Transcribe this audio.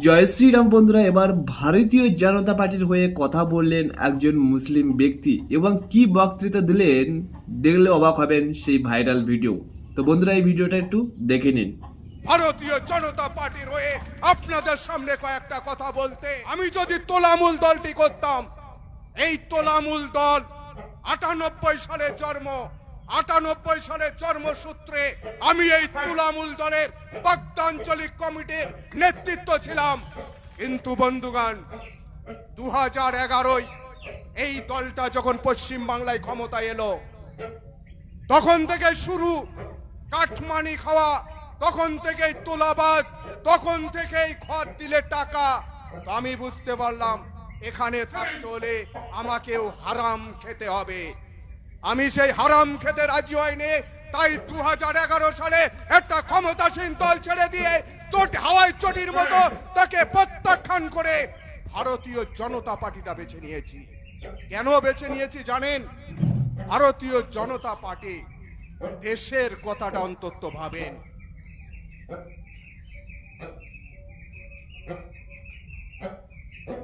জয় শ্রীরাম বন্ধুরা, এবার ভারতীয় জনতা পার্টির হয়ে কথা বললেন একজন মুসলিম ব্যক্তি এবং কি বক্তৃতা দিলেন দেখলে অবাক হবেন সেই ভাইরাল ভিডিও। তো বন্ধুরা, এই ভিডিওটা একটু দেখে নিন। ভারতীয় জনতা পার্টির হয়ে আপনাদের সামনে কয়েকটা কথা বলতে। আমি যদি তোলামূল দলটি করতাম, এই তোলামূল দল আটানব্বই সালে জন্ম। আটানব্বই সালে জন্মসূত্রে আমি এই তুলামূল দলের ভক্তাঞ্চলিক কমিটির নেতৃত্ব ছিলাম। কিন্তু বন্ধুগণ দু হাজার এগারোয় এই দলটা যখন পশ্চিম বাংলায় ক্ষমতায় এলো, তখন থেকে শুরু কাঠমানি খাওয়া, তখন থেকেই তোলাবাস তখন থেকেই খত দিলে টাকা। আমি বুঝতে পারলাম, এখানে থাকতে হলে আমাকেও হারাম খেতে হবে। আমি সেই হারাম খেতে রাজি হয়নি তাই দু হাজার এগারো সালে একটা ক্ষমতাসীন দল ছেড়ে দিয়ে চোট, হাওয়াই চটির মতো তাকে প্রত্যাখ্যান করে ভারতীয় জনতা পার্টিটা বেছে নিয়েছি। কেন বেছে নিয়েছি জানেন? ভারতীয় জনতা পার্টি দেশের কথাটা অন্তত ভাবেন।